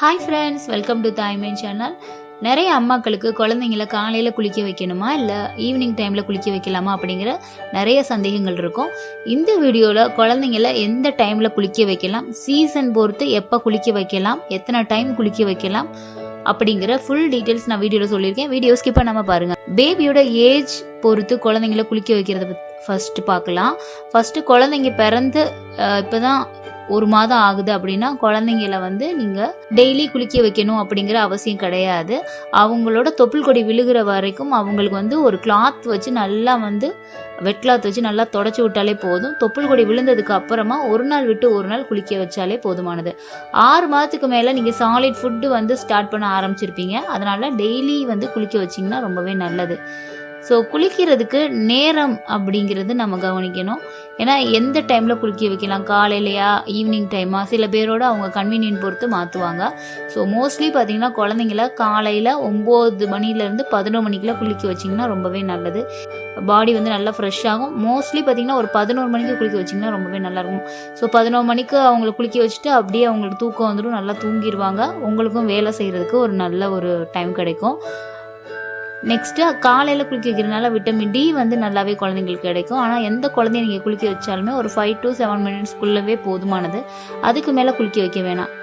Hi friends welcome to தாய்மேன் channel நிறைய அம்மாக்களுக்கு குழந்தைங்கள காலையில் குளிக்க வைக்கணுமா இல்லை ஈவினிங் டைமில் குளிக்க வைக்கலாமா அப்படிங்கிற நிறைய சந்தேகங்கள் இருக்கும். இந்த வீடியோவில் குழந்தைங்கள எந்த டைமில் குளிக்க வைக்கலாம் சீசன் பொறுத்து எப்போ குளிக்க வைக்கலாம் எத்தனை டைம் குளிக்க வைக்கலாம் அப்படிங்கிற ஃபுல் டீட்டெயில்ஸ் நான் வீடியோவில் சொல்லியிருக்கேன். வீடியோ ஸ்கிப் பண்ணாமல் பாருங்கள் பேபியோட ஏஜ் பொறுத்து குழந்தைங்கள குளிக்க வைக்கிறத ஃபர்ஸ்ட் பார்க்கலாம். ஃபர்ஸ்ட் குழந்தைங்க பிறந்து இப்போ தான் ஒரு மாதம் ஆகுது அப்படின்னா குழந்தைங்கள வந்து நீங்கள் டெய்லி குளிக்க வைக்கணும் அப்படிங்கிற அவசியம் கிடையாது. அவங்களோட தொப்புள் கொடி விழுகிற வரைக்கும் அவங்களுக்கு வந்து ஒரு கிளாத் வச்சு நல்லா வந்து வெட் கிளாத் வச்சு நல்லா தொடச்சி விட்டாலே போதும். தொப்புள் கொடி விழுந்ததுக்கு அப்புறமா ஒரு நாள் விட்டு ஒரு நாள் குளிக்க வச்சாலே போதுமானது. ஆறு மாதத்துக்கு மேலே நீங்கள் சாலிட் ஃபுட்டு வந்து ஸ்டார்ட் பண்ண ஆரம்பிச்சிருப்பீங்க. அதனால் டெய்லி வந்து குளிக்க வச்சிங்கன்னா ரொம்பவே நல்லது. ஸோ குளிக்கிறதுக்கு நேரம் அப்படிங்கிறது நம்ம கவனிக்கணும். ஏன்னா எந்த டைமில் குளிக்க வைக்கலாம்? காலையிலையா ஈவினிங் டைமா சில பேரோட அவங்க கன்வீனியன்ட் பொறுத்து மாற்றுவாங்க ஸோ மோஸ்ட்லி பார்த்தீங்கன்னா குழந்தைங்கள காலையில் ஒம்பது மணிலேருந்து பதினொரு மணிக்குள்ள குளிக்க வச்சிங்கன்னா ரொம்பவே நல்லது. பாடி வந்து நல்லா ஃப்ரெஷ் ஆகும். மோஸ்ட்லி பார்த்தீங்கன்னா ஒரு பதினோரு மணிக்கு குளிக்க வச்சிங்கன்னா ரொம்பவே நல்லாயிருக்கும் ஸோ பதினோரு மணிக்கு அவங்களை குளிக்க வச்சுட்டு அப்படியே அவங்களுக்கு தூக்கம் வந்துடும். நல்லா தூங்கிடுவாங்க உங்களுக்கும் வேலை செய்கிறதுக்கு ஒரு நல்ல ஒரு டைம் கிடைக்கும். நெக்ஸ்ட்டு காலையில் குளிக்க வைக்கிறதுனால விட்டமின் டி வந்து நல்லாவே குழந்தைங்களுக்கு கிடைக்கும். ஆனால் எந்த குழந்தைய நீங்கள் குளிக்க வச்சாலுமே ஒரு ஃபைவ் டு செவன் மினிட்ஸ்க்குள்ளவே போதுமானது. அதுக்கு மேலே குளிக்க வைக்க வேணாம்.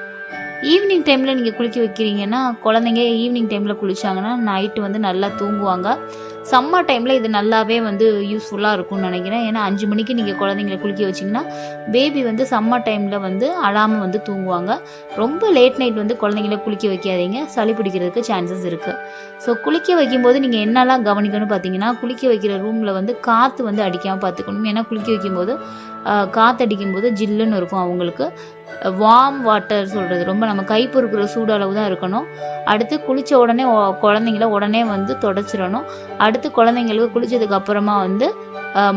ஈவினிங் டைமில் நீங்கள் குளிக்க வைக்கிறீங்கன்னா குழந்தைங்க ஈவினிங் டைமில் குளிச்சாங்கன்னா நைட்டு வந்து நல்லா தூங்குவாங்க. சம்மர் டைமில் இது நல்லாவே வந்து யூஸ்ஃபுல்லாக இருக்கும்னு நினைக்கிறேன். ஏன்னா அஞ்சு மணிக்கு நீங்கள் குழந்தைங்கள குளிக்க வச்சிங்கன்னா பேபி வந்து சம்மர் டைமில் வந்து அழாமல் வந்து தூங்குவாங்க. ரொம்ப லேட் நைட் வந்து குழந்தைங்கள குளிக்க வைக்காதீங்க. சளி பிடிக்கிறதுக்கு சான்சஸ் இருக்குது ஸோ குளிக்க வைக்கும்போது நீங்கள் என்னெல்லாம் கவனிக்கணும்னு பார்த்தீங்கன்னா குளிக்க வைக்கிற ரூமில் வந்து காற்று வந்து அடிக்காமல் பார்த்துக்கணும். ஏன்னா குளிக்க வைக்கும்போது காற்றடிக்கும் போது ஜில்லுன்னு இருக்கும் அவங்களுக்கு. வார்ம் வாட்டர் சொல்கிறது ரொம்ப நம்ம கை பொறுக்கிற சூடு அளவு தான் இருக்கணும். அடுத்து குளித்த உடனே குழந்தைங்கள உடனே வந்து தொடச்சிடணும். அடுத்து குழந்தைங்களுக்கு குளித்ததுக்கு அப்புறமா வந்து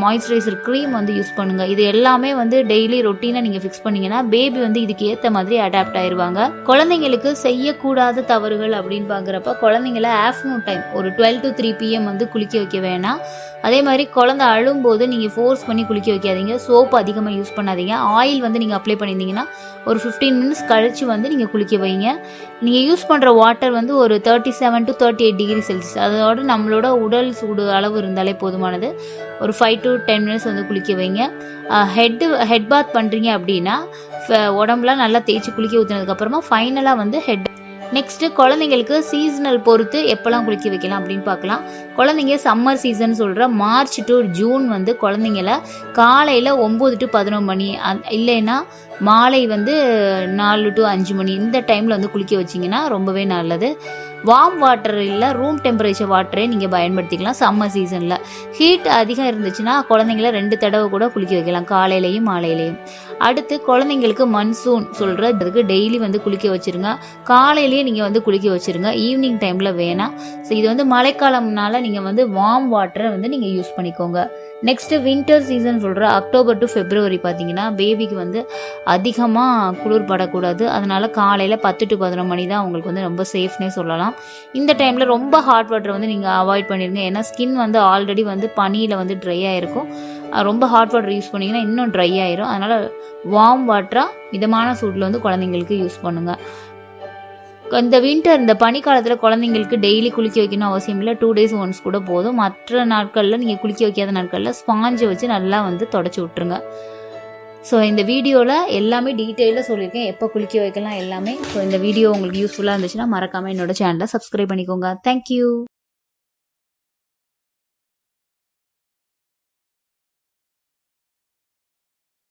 மாய்ஸ்சரைசர் க்ரீம் வந்து யூஸ் பண்ணுங்கள் இது எல்லாமே வந்து டெய்லி ரொட்டீனாக நீங்கள் ஃபிக்ஸ் பண்ணீங்கன்னா பேபி வந்து இதுக்கு ஏற்ற மாதிரி அடாப்ட் ஆயிடுவாங்க குழந்தைங்களுக்கு செய்யக்கூடாத தவறுகள் அப்படின்னு பார்க்குறப்ப குழந்தைங்கள ஆஃப்டர்நூன் டைம் ஒரு twelve to three P M வந்து குளிக்க வைக்க வேணாம். அதே மாதிரி குழந்தை அழும்போது நீங்கள் ஃபோர்ஸ் பண்ணி குளிக்க வைக்காதீங்க. சோப்பு அதிகமாக யூஸ் பண்ணாதீங்க. ஆயில் வந்து நீங்கள் அப்ளை பண்ணியிருந்தீங்கன்னா ஒரு ஃபிஃப்டீன் மினிட்ஸ் கழித்து வந்து நீங்கள் குளிக்க வைங்க. நீங்கள் யூஸ் பண்ணுற வாட்டர் வந்து ஒரு thirty seven to thirty eight degree Celsius அதோட நம்மளோட உடல் சூடு அளவு இருந்தாலே போதுமானது. ஒரு ஃபைவ் டு டென் மினிட்ஸ் வந்து குளிக்க வைங்க. ஹெட்டு ஹெட் பாத் பண்ணுறீங்க அப்படின்னா உடம்புலாம் நல்லா தேய்ச்சி குளிக்க ஊற்றினதுக்கப்புறமா ஃபைனலாக வந்து ஹெட் நெக்ஸ்ட்டு குழந்தைங்களுக்கு சீசனல் பொறுத்து எப்போல்லாம் குளிக்க வைக்கலாம் அப்படின்னு பார்க்கலாம். குழந்தைங்க சம்மர் சீசன் சொல்கிற மார்ச் டு ஜூன் வந்து குழந்தைங்கள காலையில் ஒம்பது டு பதினொன்று மணி இல்லைன்னா மாலை வந்து நாலு டு அஞ்சு மணி இந்த டைமில் வந்து குளிக்க வச்சிங்கன்னா ரொம்பவே நல்லது. வார்ம் வாட்டர் இல்லை ரூம் டெம்பரேச்சர் வாட்டரே நீங்கள் பயன்படுத்திக்கலாம் சம்மர் சீசனில் ஹீட் அதிகம் இருந்துச்சுன்னா குழந்தைங்கள ரெண்டு தடவை கூட குளிக்க வைக்கலாம் காலையிலையும் மாலையிலையும். அடுத்து குழந்தைங்களுக்கு மன்சூன் சொல்கிறதுக்கு டெய்லி வந்து குளிக்க வச்சிருங்க. காலையிலேயே நீங்கள் வந்து குளிக்க வச்சிருங்க. ஈவினிங் டைமில் வேணாம். ஸோ இது வந்து மழைக்காலம்னால நீங்கள் வந்து வார்ம் வாட்டரை வந்து நீங்கள் யூஸ் பண்ணிக்கோங்க. நெக்ஸ்ட்டு வின்டர் சீசன் சொல்கிற அக்டோபர் டு ஃபெப்ரவரி பார்த்தீங்கன்னா பேபிக்கு வந்து அதிகமாக குளிர் படக்கூடாது. அதனால காலையில் பத்து டு பதினொரு மணி தான் உங்களுக்கு வந்து ரொம்ப சேஃப்னே சொல்லலாம். இந்த டைமில் ரொம்ப ஹாட் வாட்டர் வந்து நீங்கள் அவாய்ட் பண்ணிடுங்க ஏன்னா ஸ்கின் வந்து ஆல்ரெடி வந்து பனியில் வந்து ட்ரை ஆகிருக்கும் ரொம்ப ஹாட் வாட்டர் யூஸ் பண்ணிங்கன்னா இன்னும் ட்ரை ஆயிரும். அதனால் வார்ம் வாட்டராக மிதமான சூட்டில் வந்து குழந்தைங்களுக்கு யூஸ் பண்ணுங்கள் இந்த வின்டர் இந்த பனிக்காலத்தில் குழந்தைங்களுக்கு டெய்லி குளிக்க வைக்கணும் அவசியம் இல்லை. டூ டேஸ் ஒன்ஸ் கூட போதும். மற்ற நாட்களில் நீங்கள் குளிக்க வைக்காத நாட்களில் ஸ்பாஞ்சை வச்சு நல்லா வந்து தொடச்சி விட்ருங்க ஸோ இந்த வீடியோவில் எல்லாமே டீட்டெயிலாக சொல்லியிருக்கேன். எப்போ குளிக்க வைக்கலாம் எல்லாமே. ஸோ இந்த வீடியோ உங்களுக்கு யூஸ்ஃபுல்லாக இருந்துச்சுன்னா மறக்காமல் என்னோட சேனலை சப்ஸ்கிரைப் பண்ணிக்கோங்க. தேங்க்யூ